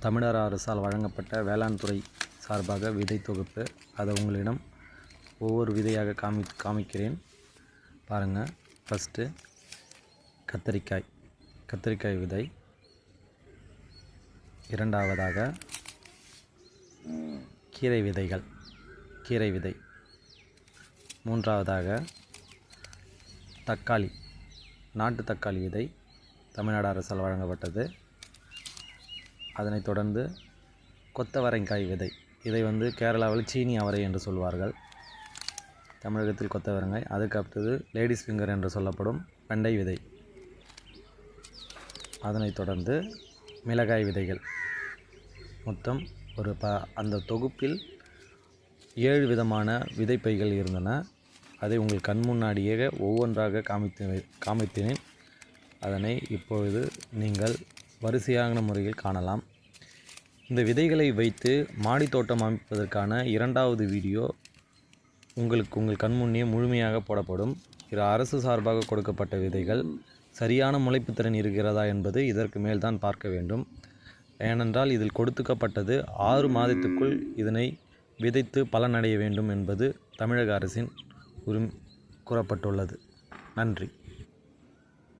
தமிழர் அரசால் வழங்கப்பட்ட வேளாண் துறை சார்பாக விதை தொகுப்பு. அதை உங்களிடம் ஒவ்வொரு விதையாக காமி காமிக்கிறேன். பாருங்கள் ஃபஸ்ட்டு கத்தரிக்காய். கத்தரிக்காய் விதை. இரண்டாவதாக கீரை விதைகள். கீரை விதை. மூன்றாவதாக தக்காளி. நாட்டு தக்காளி விதை தமிழ்நாடு அரசால் வழங்கப்பட்டது. அதனைத் தொடர்ந்து கொத்தவரங்காய் விதை. இதை வந்து கேரளாவில் சீனி அவரை என்று சொல்வார்கள். தமிழகத்தில் கொத்தவரங்காய் அதுக்கு அடுத்தது லேடிஸ் ஃபிங்கர் என்று சொல்லப்படும் வெண்டை விதை. அதனைத் தொடர்ந்து மிளகாய் விதைகள். மொத்தம் ஒரு ப அந்த தொகுப்பில் ஏழு விதமான விதைப்பைகள் இருந்தன. அதை உங்கள் கண் முன்னாடியே ஒவ்வொன்றாக காமித்து காமித்தினேன் அதனை இப்பொழுது நீங்கள் வரிசையான முறையில் காணலாம். இந்த விதைகளை வைத்து மாடித் தோட்டம் அமைப்பதற்கான இரண்டாவது வீடியோ உங்களுக்கு உங்கள் கண்முன்னே முழுமையாக போடப்படும். இது அரசு சார்பாக கொடுக்கப்பட்ட விதைகள். சரியான முளைப்பு திறன் இருக்கிறதா என்பது இதற்கு மேல் தான் பார்க்க வேண்டும். ஏனென்றால் இதில் கொடுத்துக்கப்பட்டது ஆறு மாதத்துக்குள் இதனை விதைத்து பலனடைய வேண்டும் என்பது தமிழக அரசின் உரிமை கூறப்பட்டுள்ளது. நன்றி.